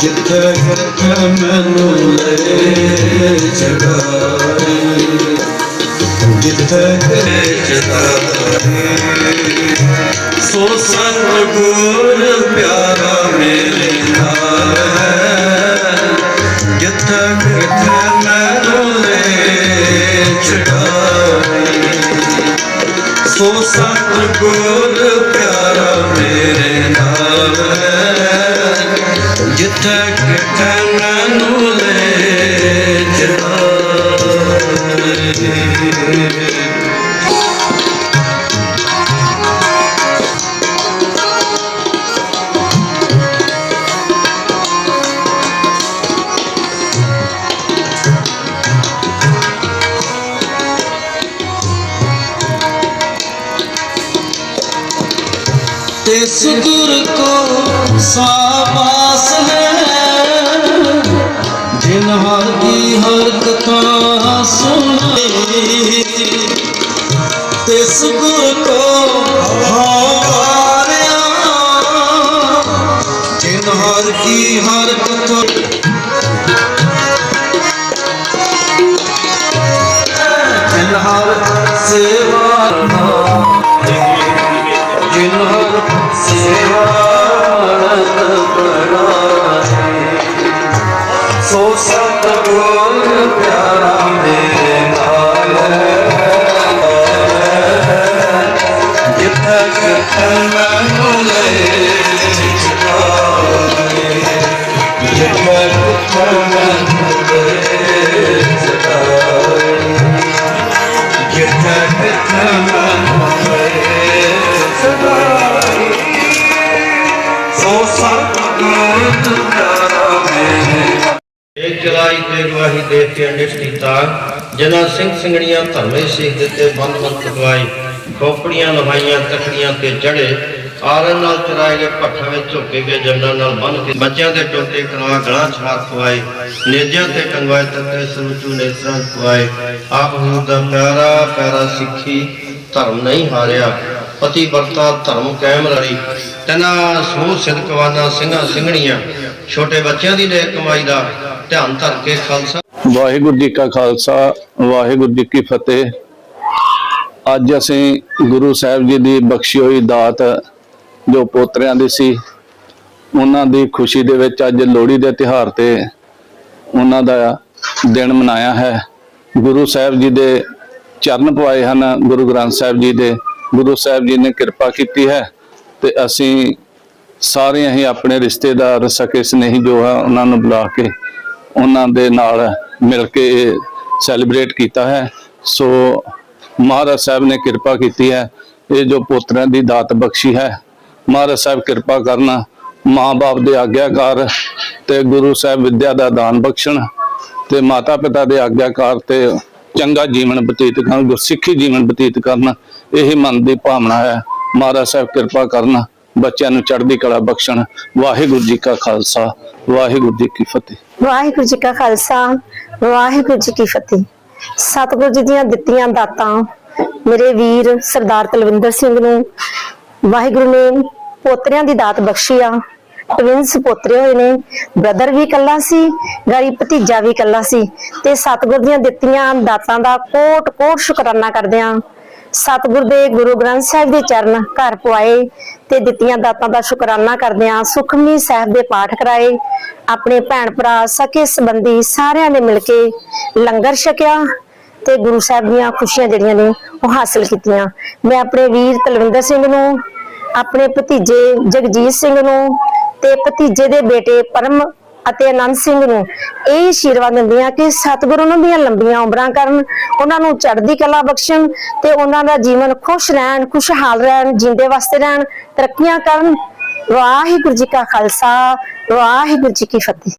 ਜਿੱਥੇ ਕਿਤੇ ਮੈਨੂੰ ਲੈ ਚੜਾਈ ਜਿੱਥੇ ਕਿਤੇ ਚੜਾਈ ਸੋ ਸਤਿਗੁਰ ਜਿੱਥੇ ਕਿਤੇ ਮੈਨੂੰ ਲੈ ਚੜਾਈ ਤੇ ਸੁਗੁਰ ਕੋ ਸਾਬਾਸ ਸੁਣੇ ਤੇ ਸੁਗੁਰ ਕੋ ਹਾਰਿਆ। ਜਿਨ ਹਰ ਕੀ ਹਰ ਕਥਾ ਜੁਲਾਈ ਤੇ ਗਵਾਹੀ ਦੇ ਕੇ ਅੰਡਿਤ ਕੀਤਾ ਜਿਨ੍ਹਾਂ ਸਿੰਘ ਸਿੰਘਣੀਆਂ ਧਰਮੇ ਸਿੱਖ ਦਿੱਤੇ ਬੰਦ ਬੰਦ ਕਟਵਾਈ ਖੋਪੜੀਆਂ, ਲਵਾਈਆਂ, ਤਖੜੀਆਂ ਤੇ ਚੜੇ ਆਰਨ ਨਾਲ ਚਰਾਏ ਗਏ ਭੱਠਾਂ ਵਿੱਚ ਝੁੱਕੇ ਗਏ ਜੰਡਾਂ ਨਾਲ ਬੰਨ ਕੇ ਬੱਚਿਆਂ ਦੇ ਟੋਟੇ ਕਰਵਾ ਗਲਾਂ ਛਾੜ ਖਵਾਏ ਨੇਜਿਆਂ ਤੇ ਟੰਗਵਾਏ ਤੱਤੇ ਸਰੂਚੂ ਨੇਤਰਾਂ ਖਵਾਏ ਆਪ ਹੂਰ ਦਾ ਪਿਆਰਾ ਪਿਆਰਾ ਸਿੱਖੀ ਧਰਮ ਨਹੀਂ ਹਾਰਿਆ, ਪਤੀ ਵਰਤਾ ਧਰਮ ਕਾਇਮ ਰੜੀ ਤਨਾ ਸੋ ਸਿਦਕਵਾਨਾ ਸਿੰਘਾਂ ਸਿੰਘਣੀਆਂ, ਛੋਟੇ ਬੱਚਿਆਂ ਦੀ ਨੇਕ ਕਮਾਈ ਦਾ ਧਿਆਨ ਧਰ ਕੇ ਖਾਲਸਾ। ਵਾਹਿਗੁਰੂ ਜੀ ਕਾ ਖਾਲਸਾ, ਵਾਹਿਗੁਰੂ ਜੀ ਕੀ ਫਤਿਹ। ਅੱਜ ਅਸੀਂ ਗੁਰੂ ਸਾਹਿਬ ਜੀ ਦੀ ਬਖਸ਼ੀ ਹੋਈ ਦਾਤ ਜੋ ਪੋਤਰਿਆਂ ਦੀ ਸੀ, ਉਹਨਾਂ ਦੀ ਖੁਸ਼ੀ ਦੇ ਵਿੱਚ ਅੱਜ ਲੋਹੜੀ ਦੇ ਤਿਹਾਰ ਤੇ ਉਹਨਾਂ ਦਾ ਦਿਨ ਮਨਾਇਆ ਹੈ। ਗੁਰੂ ਸਾਹਿਬ ਜੀ ਦੇ ਚਰਨ ਪਵਾਏ ਹਨ, ਗੁਰੂ ਗ੍ਰੰਥ ਸਾਹਿਬ ਜੀ ਦੇ। ਗੁਰੂ ਸਾਹਿਬ ਜੀ ਨੇ ਕਿਰਪਾ ਕੀਤੀ ਹੈ ਤੇ ਅਸੀਂ ਸਾਰੇ ਹੀ ਆਪਣੇ ਰਿਸ਼ਤੇਦਾਰ, ਸਕੇ ਸਨੇਹੀ ਜੋ ਹੈ ਉਹਨਾਂ ਨੂੰ ਬੁਲਾ ਕੇ ਉਹਨਾਂ ਦੇ ਨਾਲ ਮਿਲ ਕੇ ਸੈਲੀਬ੍ਰੇਟ ਕੀਤਾ ਹੈ। ਸੋ ਮਹਾਰਾਜ ਸਾਹਿਬ ਨੇ ਕਿਰਪਾ ਕੀਤੀ ਹੈ। ਇਹ ਜੋ ਪੁੱਤਰਾਂ ਦੀ ਦਾਤ ਬਖਸ਼ੀ ਹੈ, ਮਹਾਰਾਜ ਸਾਹਿਬ ਕਿਰਪਾ ਕਰਨਾ, ਮਾਂ-ਬਾਪ ਦੇ ਆਗਿਆਕਾਰ ਤੇ ਗੁਰੂ ਸਾਹਿਬ ਵਿਦਿਆ ਦਾ ਦਾਨ ਬਖਸ਼ਣ ਤੇ ਮਾਤਾ ਪਿਤਾ ਦੇ ਆਗਿਆਕਾਰ ਤੇ ਚੰਗਾ ਜੀਵਨ ਬਤੀਤ ਕਰਨ, ਗੁਰਸਿੱਖੀ ਜੀਵਨ ਬਤੀਤ ਕਰਨ, ਇਹ ਮਨ ਦੀ ਭਾਵਨਾ ਹੈ। ਮਹਾਰਾਜ ਸਾਹਿਬ ਕਿਰਪਾ ਕਰਨ, ਬੱਚਿਆਂ ਨੂੰ ਚੜ੍ਹਦੀ ਕਲਾ ਬਖਸ਼ਣ। ਵਾਹਿਗੁਰੂ ਜੀ ਕਾ ਖਾਲਸਾ, ਵਾਹਿਗੁਰੂ ਜੀ ਕੀ ਫਤਿਹ। ਵਾਹਿਗੁਰੂ ਜੀ ਕਾ ਖਾਲਸਾ, ਵਾਹਿਗੁਰੂ ਜੀ ਕੀ ਫਤਿਹ। ਸਤਿਗੁਰੂ ਜੀ ਦੀਆਂ ਦਿੱਤੀਆਂ ਦਾਤਾਂ ਮੇਰੇ ਵੀਰ ਸਰਦਾਰ ਤਲਵਿੰਦਰ ਸਿੰਘ ਨੂੰ, ਵਾਹਿਗੁਰੂ ਨੇ ਪੋਤਰਿਆਂ ਦੀ ਦਾਤ ਬਖਸ਼ੀ ਆ ਟਵਿੰਸ ਪੋਤਰੇ ਹੋਏ ਨੇ ਬ੍ਰਦਰ ਵੀ ਇਕੱਲਾ ਸੀ ਗਾਰੀ ਭਤੀਜਾ ਵੀ ਇਕੱਲਾ ਸੀ, ਤੇ ਸਤਿਗੁਰ ਦੀਆਂ ਦਿੱਤੀਆਂ ਦਾਤਾਂ ਦਾ ਕੋਟ ਕੋਟ ਸ਼ੁਕਰਾਨਾ ਕਰਦੇ ਆ। ਸਤਿਗੁਰ ਦੇ ਗੁਰੂ ਗ੍ਰੰਥ ਸਾਹਿਬ ਦੇ ਚਰਨ ਘਰ ਪਵਾਏ ਤੇ ਦਿੱਤੀਆਂ ਦਾਤਾਂ ਦਾ ਸ਼ੁਕਰਾਨਾ ਕਰਦੇ ਸੁਖਮਨੀ ਸਾਹਿਬ ਦੇ ਪਾਠ ਕਰਾਏ। ਆਪਣੇ ਭੈਣ ਭਰਾ ਸਕੇ ਸੰਬੰਧੀ ਸਾਰਿਆਂ ਨੇ ਮਿਲ ਕੇ ਲੰਗਰ ਛਕਿਆ ਤੇ ਗੁਰੂ ਸਾਹਿਬ ਦੀਆਂ ਖੁਸ਼ੀਆਂ ਜਿਹੜੀਆਂ ਨੇ ਉਹ ਹਾਸਲ ਕੀਤੀਆਂ। ਮੈਂ ਆਪਣੇ ਵੀਰ ਤਲਵਿੰਦਰ ਸਿੰਘ ਨੂੰ, ਆਪਣੇ ਭਤੀਜੇ ਜਗਜੀਤ ਸਿੰਘ ਨੂੰ ਤੇ ਭਤੀਜੇ ਦੇ ਬੇਟੇ ਪਰਮ ਅਤੇ ਆਨੰਦ ਸਿੰਘ ਨੂੰ ਇਹ ਆਸ਼ੀਰਵਾਦ ਦਿੰਦੀਆਂ ਕਿ ਸਤਿਗੁਰੂ ਉਹਨਾਂ ਦੀਆਂ ਲੰਬੀਆਂ ਉਮਰਾਂ ਕਰਨ, ਉਹਨਾਂ ਨੂੰ ਚੜ੍ਹਦੀ ਕਲਾ ਬਖਸ਼ਣ ਤੇ ਉਹਨਾਂ ਦਾ ਜੀਵਨ ਖੁਸ਼ ਰਹਿਣ, ਖੁਸ਼ਹਾਲ ਰਹਿਣ ਜਿੰਦੇ ਵਾਸਤੇ ਰਹਿਣ, ਤਰੱਕੀਆਂ ਕਰਨ। ਵਾਹਿਗੁਰੂ ਜੀ ਕਾ ਖਾਲਸਾ, ਵਾਹਿਗੁਰੂ ਜੀ ਕੀ ਫਤਿਹ।